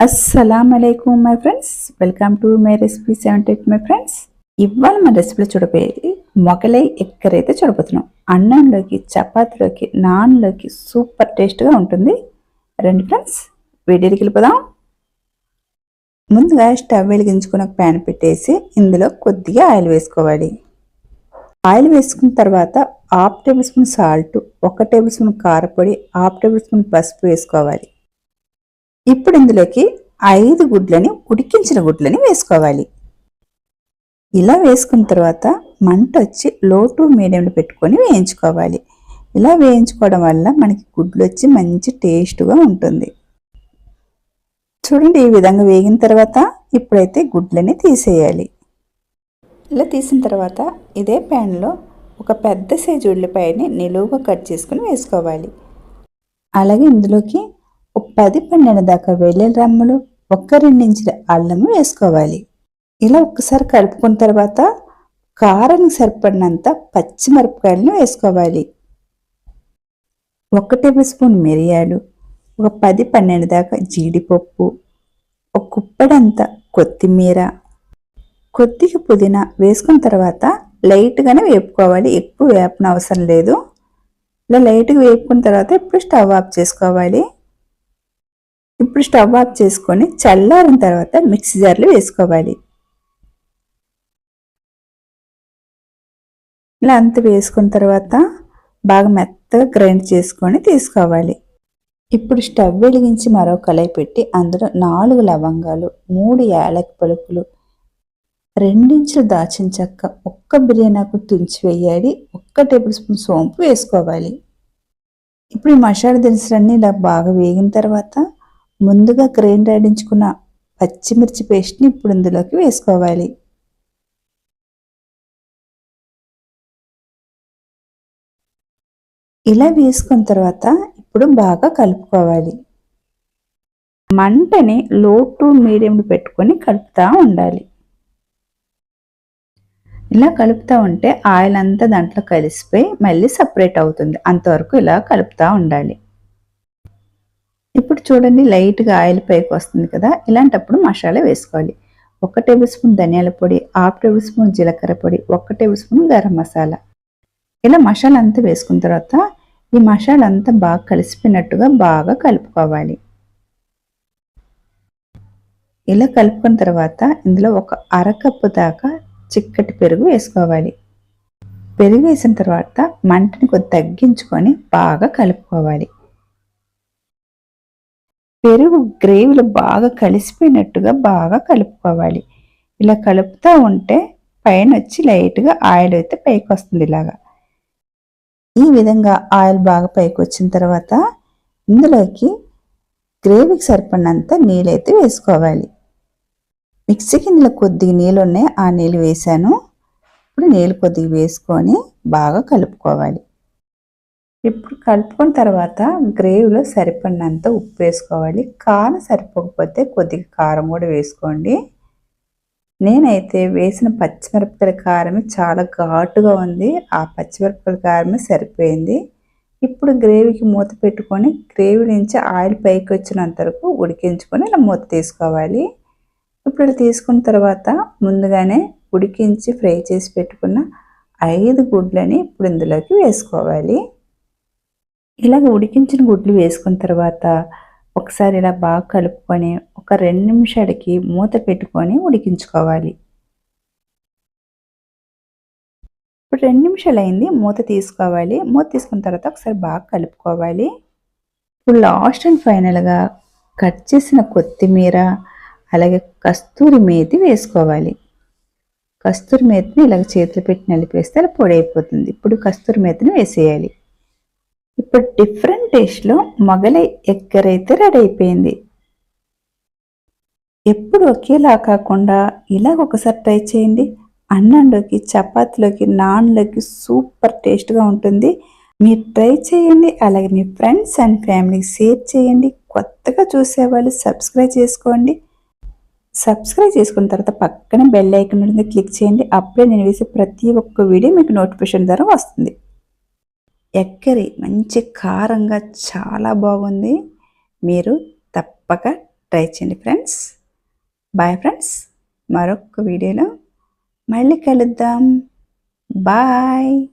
అస్సలం అయికం my friends welcome to my recipe seven TET my friends ఇవాళ మన రెసిపీలో చూడబోయేది మొగలై ఎక్కరైతే చూడబోతున్నాం. అన్నంలోకి చపాతీలోకి నాన్లోకి సూపర్ టేస్ట్గా ఉంటుంది. రండి ఫ్రెండ్స్ వీడియోకి వెళ్ళిపోదాం. ముందుగా స్టవ్ వెలిగించుకుని ఒక ప్యాన్ పెట్టేసి ఇందులో కొద్దిగా ఆయిల్ వేసుకోవాలి. ఆయిల్ వేసుకున్న తర్వాత హాఫ్ టేబుల్ స్పూన్ సాల్ట్ ఒక టేబుల్ స్పూన్ కారపొడి హాఫ్ టేబుల్ స్పూన్ పసుపు వేసుకోవాలి. ఇప్పుడు ఇందులోకి ఐదు గుడ్లని ఉడికించిన గుడ్లని వేసుకోవాలి. ఇలా వేసుకున్న తర్వాత మంట వచ్చి లో టు మీడియంలో పెట్టుకొని వేయించుకోవాలి. ఇలా వేయించుకోవడం వల్ల మనకి గుడ్లు వచ్చి మంచి టేస్ట్గా ఉంటుంది. చూడండి ఈ విధంగా వేగిన తర్వాత ఇప్పుడైతే గుడ్లని తీసేయాలి. ఇలా తీసిన తర్వాత ఇదే ప్యాన్లో ఒక పెద్ద సైజు ఉల్లిపాయని నిలువుగా కట్ చేసుకుని వేసుకోవాలి. అలాగే ఇందులోకి పది పన్నెండు దాకా వెల్లుల్లి రమ్మలు ఒక్క రెండించిన అల్లము వేసుకోవాలి. ఇలా ఒక్కసారి కలుపుకున్న తర్వాత కారానికి సరిపడినంత పచ్చిమిరపకాయలను వేసుకోవాలి. ఒక టేబుల్ స్పూన్ మిరియాలు ఒక పది పన్నెండు దాకా జీడిపప్పు ఒక కుప్పడంత కొత్తిమీర. కొద్దిగా పుదీనా వేసుకున్న తర్వాత లైట్గానే వేపుకోవాలి. ఎక్కువ వేపన అవసరం లేదు. ఇలా లైట్గా వేపుకున్న తర్వాత ఇప్పుడు స్టవ్ ఆఫ్ చేసుకోవాలి. ఇప్పుడు స్టవ్ ఆఫ్ చేసుకొని చల్లారిన తర్వాత మిక్సీ జార్లో వేసుకోవాలి. ఇలా అంత వేసుకున్న తర్వాత బాగా మెత్తగా గ్రైండ్ చేసుకొని తీసుకోవాలి. ఇప్పుడు స్టవ్ వెలిగించి మరో కళాయి పెట్టి అందులో నాలుగు లవంగాలు మూడు యాలక్ పలుకులు రెండించులు దాచిన చెక్క ఒక్క బిర్యానీకు తుంచి వేయాలి ఒక్క టేబుల్ స్పూన్ సోంపు వేసుకోవాలి. ఇప్పుడు ఈ మసాలా దినుసులన్నీ ఇలా బాగా వేగిన తర్వాత ముందుగా గ్రైండ్ ఆడించుకున్న పచ్చిమిర్చి పేస్ట్ని ఇప్పుడు ఇందులోకి వేసుకోవాలి. ఇలా వేసుకున్న తర్వాత ఇప్పుడు బాగా కలుపుకోవాలి. మంటని లో టు మీడియం పెట్టుకొని కలుపుతూ ఉండాలి. ఇలా కలుపుతూ ఉంటే ఆయిల్ అంతా దాంట్లో కలిసిపోయి మళ్ళీ సపరేట్ అవుతుంది. అంతవరకు ఇలా కలుపుతూ ఉండాలి. ఇప్పుడు చూడండి లైట్గా ఆయిల్ పైకి వస్తుంది కదా ఇలాంటప్పుడు మసాలా వేసుకోవాలి. ఒక టేబుల్ స్పూన్ ధనియాల పొడి హాఫ్ టేబుల్ స్పూన్ జీలకర్ర పొడి ఒక టేబుల్ స్పూన్ గరం మసాలా. ఇలా మసాలా అంతా వేసుకున్న తర్వాత ఈ మసాలా అంతా బాగా కలిసిపోయినట్టుగా బాగా కలుపుకోవాలి. ఇలా కలుపుకున్న తర్వాత ఇందులో ఒక అరకప్పు దాకా చిక్కటి పెరుగు వేసుకోవాలి. పెరుగు వేసిన తర్వాత మంటని కొద్ది తగ్గించుకొని బాగా కలుపుకోవాలి. పెరుగు గ్రేవీలో బాగా కలిసిపోయినట్టుగా బాగా కలుపుకోవాలి. ఇలా కలుపుతూ ఉంటే పైన వచ్చి లైట్గా ఆయిల్ అయితే పైకి వస్తుంది ఇలాగా. ఈ విధంగా ఆయిల్ బాగా పైకి వచ్చిన తర్వాత ఇందులోకి గ్రేవీకి సరిపడినంత నీళ్ళైతే వేసుకోవాలి. మిక్సీ ఇందులో కొద్దిగా నీళ్ళు ఉన్నాయి ఆ నీళ్ళు వేసాను. ఇప్పుడు నీళ్ళు కొద్దిగా వేసుకొని బాగా కలుపుకోవాలి. ఇప్పుడు కలుపుకున్న తర్వాత గ్రేవీలో సరిపడినంత ఉప్పు వేసుకోవాలి. కారం సరిపోకపోతే కొద్దిగా కారం కూడా వేసుకోండి. నేనైతే వేసిన పచ్చిమిరపకాయల కారమే చాలా ఘాటుగా ఉంది. ఆ పచ్చిమిరపకాయల కారమే సరిపోయింది. ఇప్పుడు గ్రేవీకి మూత పెట్టుకొని గ్రేవీ నుంచి ఆయిల్ పైకి వచ్చినంత వరకు ఉడికించుకొని ఇలా మూత తీసుకోవాలి. ఇప్పుడు ఇలా తీసుకున్న తర్వాత ముందుగానే ఉడికించి ఫ్రై చేసి పెట్టుకున్న ఐదు గుడ్లని ఇప్పుడు ఇందులోకి వేసుకోవాలి. ఇలాగ ఉడికించిన గుడ్లు వేసుకున్న తర్వాత ఒకసారి ఇలా బాగా కలుపుకొని ఒక రెండు నిమిషాలకి మూత పెట్టుకొని ఉడికించుకోవాలి. ఇప్పుడు రెండు నిమిషాలు అయింది మూత తీసుకోవాలి. మూత తీసుకున్న తర్వాత ఒకసారి బాగా కలుపుకోవాలి. ఇప్పుడు లాస్ట్ అండ్ ఫైనల్గా కట్ చేసిన కొత్తిమీర అలాగే కస్తూరి మేతి వేసుకోవాలి. కస్తూరి మేతిని ఇలాగ చేతులు పెట్టి నలిపేస్తే అలా పొడి అయిపోతుంది. ఇప్పుడు కస్తూరి మేతిని వేసేయాలి. ఇప్పుడు డిఫరెంట్ టేస్ట్లో మొగలై ఎగ్గరైతే రెడీ అయిపోయింది. ఎప్పుడు ఒకేలా కాకుండా ఇలాగ ఒకసారి ట్రై చేయండి. అన్నంలోకి చపాతీలోకి నాన్లోకి సూపర్ టేస్ట్గా ఉంటుంది. మీరు ట్రై చేయండి. అలాగే మీ ఫ్రెండ్స్ అండ్ ఫ్యామిలీకి షేర్ చేయండి. కొత్తగా చూసేవాళ్ళు సబ్స్క్రైబ్ చేసుకోండి. సబ్స్క్రైబ్ చేసుకున్న తర్వాత పక్కన బెల్ ఐకన్ ఉంటుంది. క్లిక్ చేయండి. అప్పుడే నేను వేసే ప్రతి ఒక్క వీడియో మీకు నోటిఫికేషన్ ద్వారా వస్తుంది. ఎక్కరి మంచి కారంగా చాలా బాగుంది. మీరు తప్పక ట్రై చేయండి ఫ్రెండ్స్. Bye friends. మరొక వీడియోలో మళ్ళీ కలుద్దాం. బాయ్.